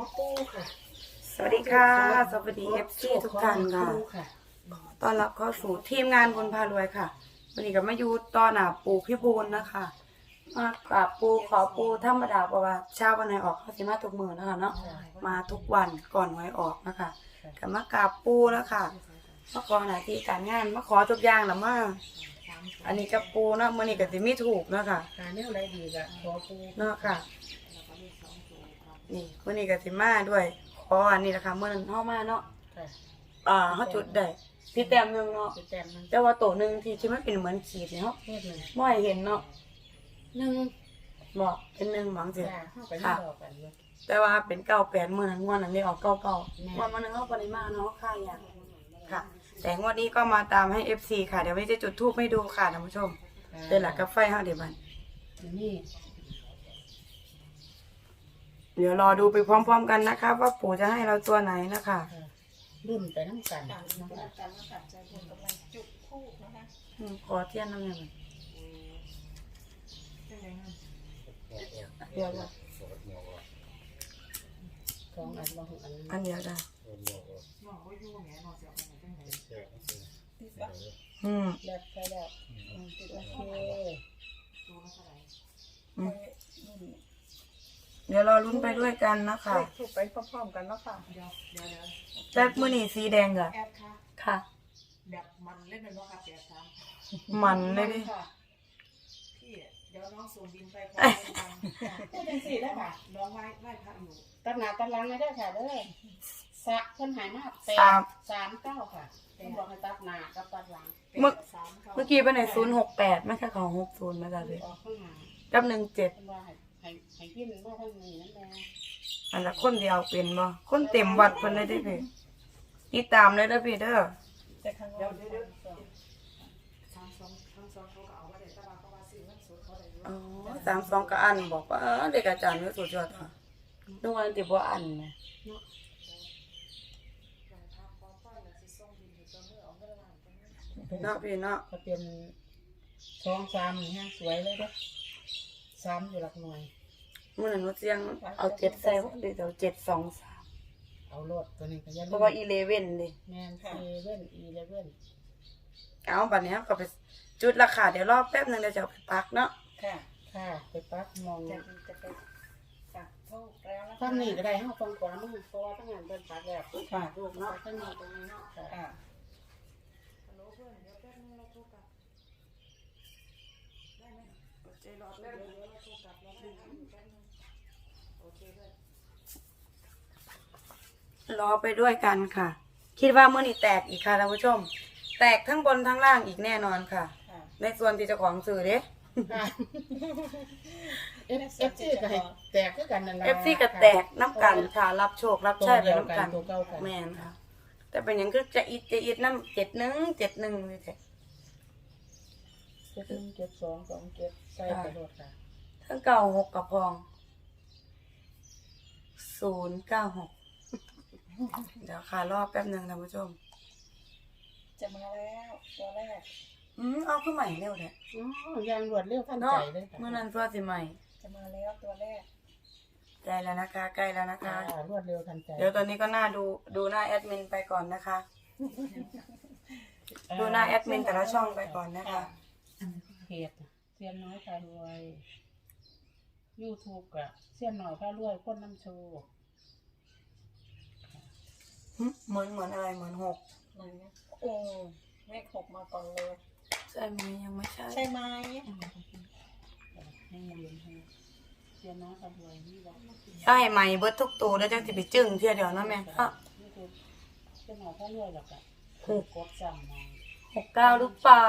อปูค่ะ สวัสดีค่ะ สวัสดีเอฟซีทุกท่านค่ะปูค่ะ ต้อนรับเข้าสู่ทีมงานคนพารวยค่ะ วันนี้ก็มาอยู่ตอนหนาปูพี่บูลนะคะ มากราบปูขอปูธรรมดาเพราะว่าเช้าวันไหนออกเขาสิมาทุกมือนะคะเนาะ มาทุกวันก่อนไว้ออกนะคะก็มากราบปูแล้วค่ะ มาขอหน้าที่การงาน มาขอทุกอย่างละมาอันนี้กับปูเนาะมื่อนี้ก็สิมีถูกเนาะค่ะ หาแนวอะไรดีกะขอปูเนาะค่ะ นี่มื่อนี้ก็สิมาด้วยขออันนี้แหละค่ะเมื่อนั้นเข้ามาเนาะค่ะอ่าเขาจุดได้พี่แต้มหนึงเนาะไปแต้มนึงแต่ว่าตัวหนึ่งที่ที่มันเป็นเหมือนขีดเนี่ยเขาเทศหนึ่งไม่เห็นเนาะหนึ่งบอกเป็นหนึ่งบางสิ จ้าเข้าไปที่ดอกกันเลยแต่ว่าเป็นเก้าแปดมื่อนั้นงวดนั้นได้ออกเก้าเก้าแม่ งวดมันนึงเขาปริมาณเนาะค่าอย่างค่ะ แต่งวดนี้ก็มาตามให้เอฟซีค่ะ เดี๋ยวไม่จะจุดทูบให้ดูค่ะท่านผู้ชมเดี๋ยวหลักกับไฟห้าเดี๋ยวมันนี่ เดี๋ยวรอดูไปพร้อมๆกันนะคะ ว่าปู่จะให้เราตัวไหนนะคะค่ะรุ่นไปน้ำกันนะคะอืมขอเทียนน้ำหนึ่งเดี๋ยวนะสองอันบางอันอันเดียวได้อืมแล้วใช่แล้วโอเค เดี๋ยวรอลุ้นไปด้วยกันนะคะถูกไปพร้อมๆกันเนาะค่ะแต่มื่อนี้สีแดงเหรอแอดค่ะค่ะ แบบมันเล่นเป็นว่าค่ะแปดสามมันเลยดิค่ะพี่เดี๋ยวน้องส่งบินไปพร้อมกันพูดจังสี่ได้ค่ะน้องไหว้ไหว้พระอยู่ตัดหนาตัดหลังเลยได้ค่ะเด้อสะเพิ่นหายมากแปดสามเก้าค่ะเพิ่นบอกให้ตัดหนากับตัดหลังเมื่อแปดสามค่ะเมื่อกี้เป็นไหนศูนย์หกแปดไม่ใช่ของหกศูนย์มาจากเลยออกข้างหน้ากับหนึ่งเจ็ดเพิ่นว่า ให้ให้ให้ยินว่าท่านมีนั่นแหละอันละคนเดียวเป็นบ่คนเต็มวัดเพิ่นเลยได้อพี่นี่ตามเลยเด้อพี่เด้อแต่ครั้งเดียวเดี๋ยวเดี๋ยวทางสองทางสองเขาก็เอาไว้เดี๋ยวตาบาเขาว่าซื้อเงินสดเขาได้เยอะอ๋อสามสองก็อันบอกว่าเออเด็กอาจารย์ไม่สุดยอดค่ะนึกว่าอันติบ่อันนะอย่างทางความฝันน่ะสิส่งบินให้ตัวเมื่อเอาเงินล้านตัวนี้เนาะพี่เนาะก็เป็นสองสามนี่ฮะสวยเลยเด้อ สามอยู่หลักหน่วยมื่อนั้นว่าเสียงเอาเจ็ดใส่ว่าเดี๋ยวเจ็ดสองสามเอาโลดตัวนี้ก็อยันเพราะว่าอีเลเว่นดิแมนเซเว่นอีเลเว่นเอาบัดนี้ก็ไปจุดราคาเดี๋ยวรอแป๊บหนึงเดี๋ยวจะเอาไปปักเนาะค่ะค่ะ ไปปักมองจะจะไปจับโชคแล้วนะคะท่านนี่ก็ได้ห้าฟังขวามือเพราะว่าทั้งงานเป็นปักแล้วค่ะ ลูกเนาะท่านนี่ตรงนี้เนาะค่ะอ่าฮัลโหลเพื่อนเดี๋ยวแป๊บนึงเราโทรกลับได้ไห มใจรอแป๊บเดี๋ยวเราโทรกลับแล้วได้นะแป๊บนึงโอเคเพื่อนรอไปด้วยกันค่ะ คิดว่าเมื่อนี้แตกอีกค่ะท่านผู้ชม แตกทั้งบนทั้งล่างอีกแน่นอนค่ะ ค่ะ ในส่วนที่เจ้าของสื่อเด้ค่ะเอฟเอฟซีก็ให้แตกคือกันนั่นแหละเอฟซีก็แตกน้ำกันค่ะ รับโชครับตัวใช้ไปเดียวน้ำกักันนตัวเก่ากัน แม่นค่ะ แต่เป็นอย่างคือจะอิดจะอิดน้ำเจ็ดหนึ่งเจ็ดหนึ่งนี่แท้ เจ็ดหนึ่งเจ็ดสองสองเจ็ดใส่ไปโลดค่ะทั้งเก้าหกกับพองศูนย์เก้าหกเดี๋ยวค่ะรอบแป๊บหนึ่งท่านผู้ชม จะมาแล้วตัวแรกอืมเอาขึ้นใหม่เร็วเนี่ยอ๋อยางรวดเร็วทันใจเนาะเลยค่ะเมื่อนั้นตัวสิใหม่ จะมาแล้วตัวแรกใกล้แล้วนะคะใกล้แล้วนะคะค่ะรวดเร็วทันใจ เดี๋ยวตอนนี้ก็หน้าดูดูหน้าแอดมินไปก่อนนะคะ ดูหน้าแอดมินแต่ละช่องไปก่อนนะคะ เพจเซียนน้อยพารวยยูทูบกับเซียนน้อยพารวยคนน้ำโชว์หึเหมือนเหมือนอะไรเหมือนหกไหนนะโอ้เลขหกมาก่อนเลย ใช่ไหมยังไม่ใช่ใช่ไหมให้มาเรียนให้เซียนน้อยพารวยนี่บอกใช่ไหมเบิดทุกตัวแล้วจังสิไปจึ้งเที่ยวเดียวนะแม่ฮะยูทูบเซียนน้อยพารวยหรอกอะหกกดสั่งมา หกเก้าหรือเปล่า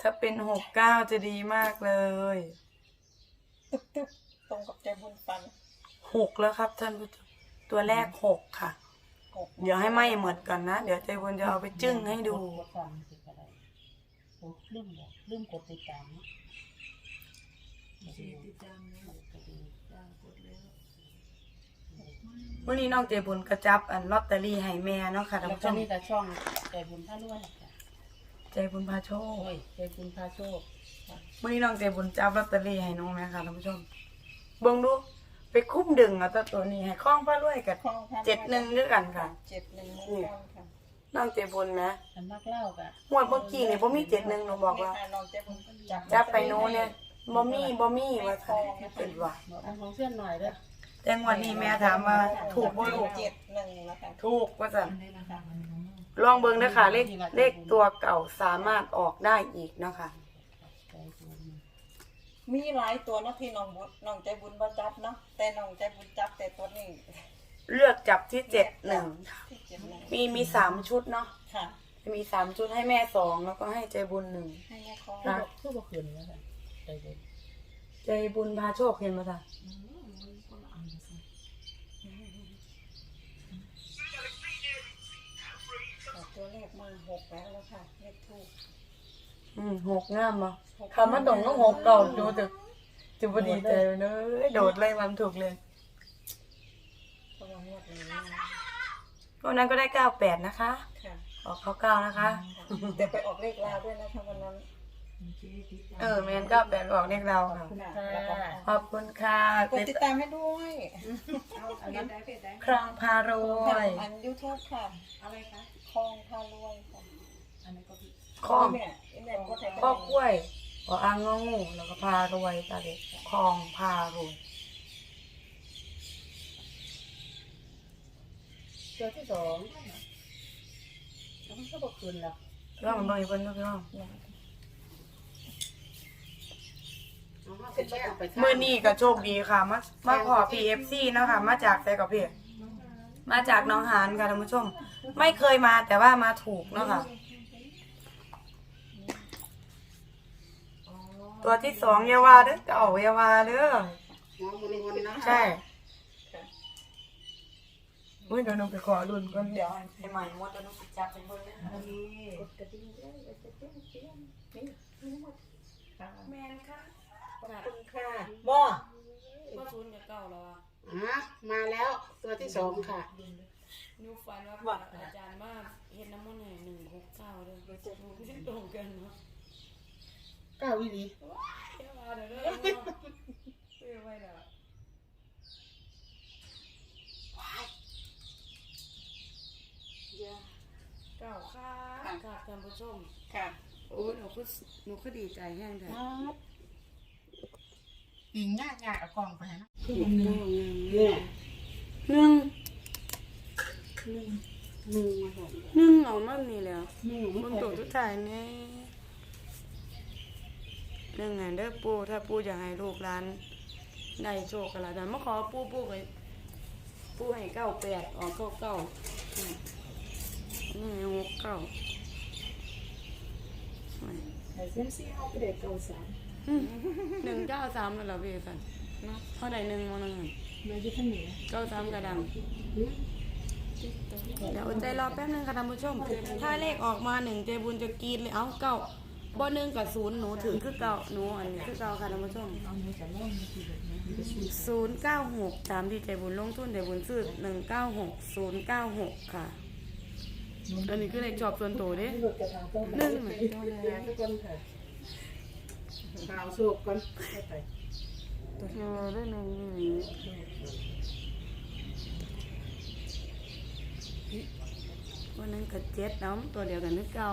ถ้าเป็นหกเก้าจะดีมากเลยตึ๊บตึ๊บตรงกับใจบุญฟันหกแล้วครับท่านผู้ชมตัวแรกหกค่ะ หกเดี๋ยวให้ไหมเหมือนกันนะ เดี๋ยวใจบุญจะเอาไปจึ้งให้ดู กดสั่งสิก็ได้โอ้ลืมบอกลืมกดติดตามเนาะสี่ติดตามแล้วจ้างกดแล้ววันนี้น้องเจบุญกระจับอันลอตเตอรี่ให้แม่เนาะค่ะท่านแล้วผู้ชก็มนี่แต่ช่องใจบุญพารวยหรอกจ้ะ ใจบุญพาโชคโอ้ยใจบุญพาโชควันนี้น้องเจบุญจับลอตเตอรี่ให้น้องแม่ค่ะท่านผู้ชมเบิ่งดูไปคุ้มดึงเอาแตัวตัวนี้ให้คล้องผ้ารวยกับคล้องพระรวยเจ็ดหนึ่งด้วยกันค่ะเจ็ดหนึ่งเหมือนกันค่ะน้องเจบุญนะอันมักเล่ากะงวดเมื่อกี้นี่บ่มีเจ็ดหนึ่งหนูบอกว่าลองเจ็บจับจับไปโน้นเนี่ยบ่มีบ่มีว่าค่ะเป็นว่าอันของเส้นหน่อยเด้อแต่งวดนี้แม่ถามว่าถูกบ่ถูกเจ็ดหนึ่งนะคะถูกว่าซั่น ลองเบิ่งนะคะเลขเลขตัวเก่าสามารถออกได้อีกนะคะมีหลายตัวเนาะที่น้องบุญน้องใจบุญบ่จับเนาะแต่น้องใจบุญจับแต่ตัวนี้เลือกจับที่เจ็ดหนึ่งที่เจ็ดหนึ่งมีมีสามชุดเนาะค่ะ มีสามชุดให้แม่สองแล้วก็ให้ใจบุญหนึ่งให้แม่คล้องค่ะคือบ่คืนแล้วค่ะใจเย็นใจบุญพาโชคเห็นไหมคะ แต่ตัวเลขมาหกแล้วแล้วค่ะเลขทูก อืมหกงามมาคำว่าตรงก็หกเก่าดูจะจะพอดีใจเลยเนอะโดดเลยมันถูกเลยเพราะว่างวดนี้นะวันนั้นก็ได้เก้าแปดนะคะ ค่ะ ออกเขาเก้านะคะ แต่ไปออกเลขลาวด้วยนะคะวันนั้น เออแมนเก้าแปดออกเรียกเราค่ะค่ะแล้วก็ขอบคุณค่ะกดติดตามให้ด้วยอันนั้นครองพารวย อันยูทูบค่ะ อะไรคะคลองพารวยค่ะ อันนี้ก็ พี่คลองแม่อินเดียก็ไทยข้อกล้วยขออ่างงองูแล้วก็พารวยตาเด็กคลองพารวยตัวที่สองแล้วมันก็บ่คืนแล้วลองเบิ่งอีกเพิ่นดูพี่น้องเมื่อนี้ก็โชคดีค่ะ มามาขอ PFC เนาะคะมาจากไซกับพี่มาจากหน้องหานค่ะท่านผู้ชม ไม่เคยมาแต่ว่ามาถูกเนาะค่ะ ตัวที่สองอยาวาเด้อจะออกอยาวาเด้อหัวมุนมุนนะใช่อุ้ยเดี๋ยวหนูไปขอรุ่นก่อนเดี๋ยวให้ใหม่หมดแล้วหนูไปจับเป็นเบิ่งนะคะแมนค่ะขอบคุณค่ะบ่ก็ศูนย์กับเก้าแล้วอะอะมาแล้วตัวที่สองค่ะนูฝันว่าอาจารย์มาเฮ็ดน้ำมันต์ให้หนึ่งหกเก้าเลยตรงกันเนาะ เก้าวิลีเดี๋ยวมาเดี๋ยวเด้อเนาะเดี๋ยวไว้เด้อเก้าค่ะค่ะท่านผู้ชมค่ะโอ้ยหนูก็หนูก็ดีใจแห้งแท้อิงง่ายง่ายเอากล่องไปนะคือมันเก้าไงเนี่ยหนึ่งหนึ่งมาก่อนหนึ่งเอามานี่แล้วหนึ่งเบิ่งตัวทุกถ่ายนี่ เรื่องงานเด้อปู่ถ้าปู่อยากให้ลูกหลานได้โชคกันละแต่มาขอปู่ปู่ไปปู่ให้เก้าแปดออกเก้าเก้าอืมนี่ไงหกเก้าไอ้เส้นซี่เอาไปเด็กเก่าสามอืมหนึ่งเก้าสามแล้วเหรอพี่สันเนาะเท่าไหร่หนึ่งมาหนึ่งมาที่ท่านเหนือเก้าสามกระดังเดี๋ยวอดใจรอแป๊บนึงค่ะท่านผู้ชม ถ้าเลขออกมาหนึ่งเจบุญจะกรีดเลย เอ้าเก้า บ่หนึ่งกับศูนย์หนูถือคือเก้าหนูอันนี้คือเก้าค่ะท่านผู้ชมศูนย์เก้าหกตามที่ใจบุญลงทุนใจบุญซื้อหนึ่งเก้าหกศูนย์เก้าหกค่ะอันนี้คือเลขจอบส่วนตัวเด้หนึ่งน่ะทุกคนค่ะข่าวสุกก่อนไปเออได้หนึ่ง นก็เจ็ดน้ำตัวเดียวกันนึกเก่า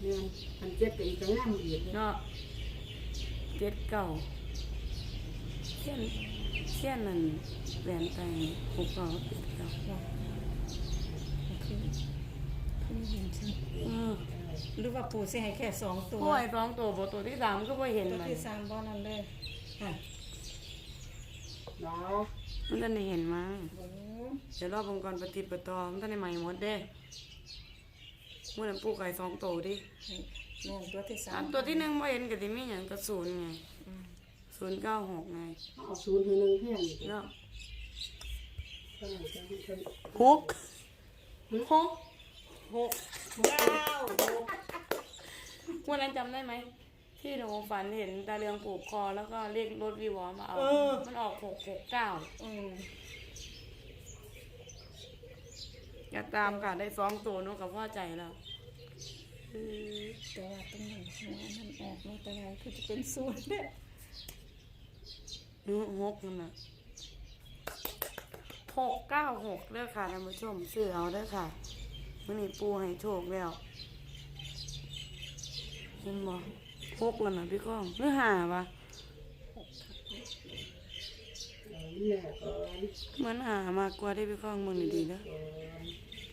เดือนมันเจ็บไปอีกก็งามอีกเนาะเจ็ดเก่าเช่นเช่นนั่นแหวนไปหกเก่าเจ็ดเก่าเออหรือว่าปู่สิให้แค่สองตัวผู้ไอ้สองตัวบตัวที่สามก็ไม่เห็นตัวมันที่สามบ่นั่นเลยค่ะแล้วมันจะได้เห็นมั้งอืมเดี๋ยวรอบองค์กรปฏิปตอมันจะได้ใหม่หมดเด้ เมื่อนั้นปลูกไก่สองตัวดินี่ตัวที่สาสามมตัวที่หนึ่งไม่เห็นกับที่มีอย่างกระศูนย์ไงศูนย์เก้าหกไงเอาศูนย์คือหนึ่งเพียงอีกเนาะเท่าไหร่จะให้เธอหกหกหกเก้าหกวันนั้นจำได้ไหมที่หนูฝันเห็นตาเรืองผูกคอแล้วก็เรียกรถวีวอมาเอามันออกหกหกเก้าอืมอย่าตามค่ะได้สองตัวหนูกับพ่อใจแล้ว แต่ว่าตรงนั้นหัวมันออกมาแต่ว่าคือจะเป็นศูนย์เนี่ยหนูหกนั่นน่ะหกเก้าหกเด้อค่ะท่านผู้ชมซื้อเอาเด้อค่ะมื่อนี้ปูให้โชคแล้วเห็นบ่หกแล้วนะพี่ก้องหรือห้าวะเหมือนหามากกว่าได้พี่ก้องมึงดีๆนะ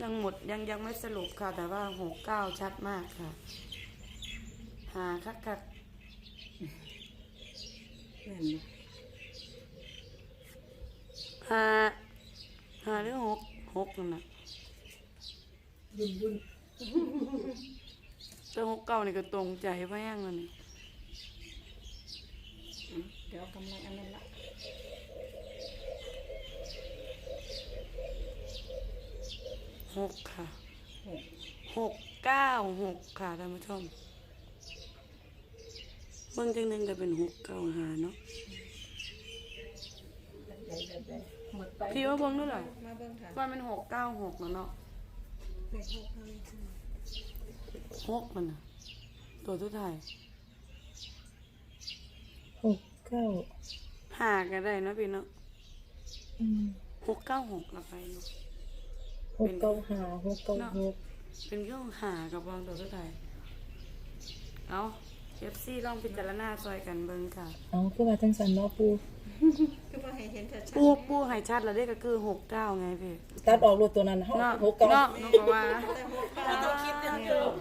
ยังหมดยังยังไม่สรุปค่ะ แต่ว่าหกเก้าชัดมากค่ะ หาคักคักหาหาหรือหกหกนั่นน่ะแต่หกเก้านี่ก็ตรงใจพะยังนั่นนี่เดี๋ยวกำลังอันนั้นละ หกค่ะหกเก้าหกค่ะท่านผู้ชมเบิ่งจังหนึงก็เป็นหกเก้าหาเนาะหมดไปพี่ว่าเบิ่งด้วยเหรอมาเบิ่งค่ะว่ามันหกเก้าหกแล้วเนาะเลขหกเลยค่ะหกมันน่ะตัวทุกทายหกเก้าหาก็ได้เนาะพี่เนาะอืมหกเก้าหกละไปเนาะ หกเก้าห้าหกเก้าหกเป็นเครื่องหากับวางตัวทุกทายเอาเอฟซีลองพิจารณาซอยกันเบิ่งค่ะเอาคือว่าจังสันเนาะปูคือว่าให้เห็นชัดปูปูให้ชัดแล้วได้ก็คือหกเก้าไงพี่ตัดออกรถตัวนั้นเฮาเนาะหกเก้าเนาะน้องก็ว่าๆแต่หกเก้าต้องคิดเรื่องเดิม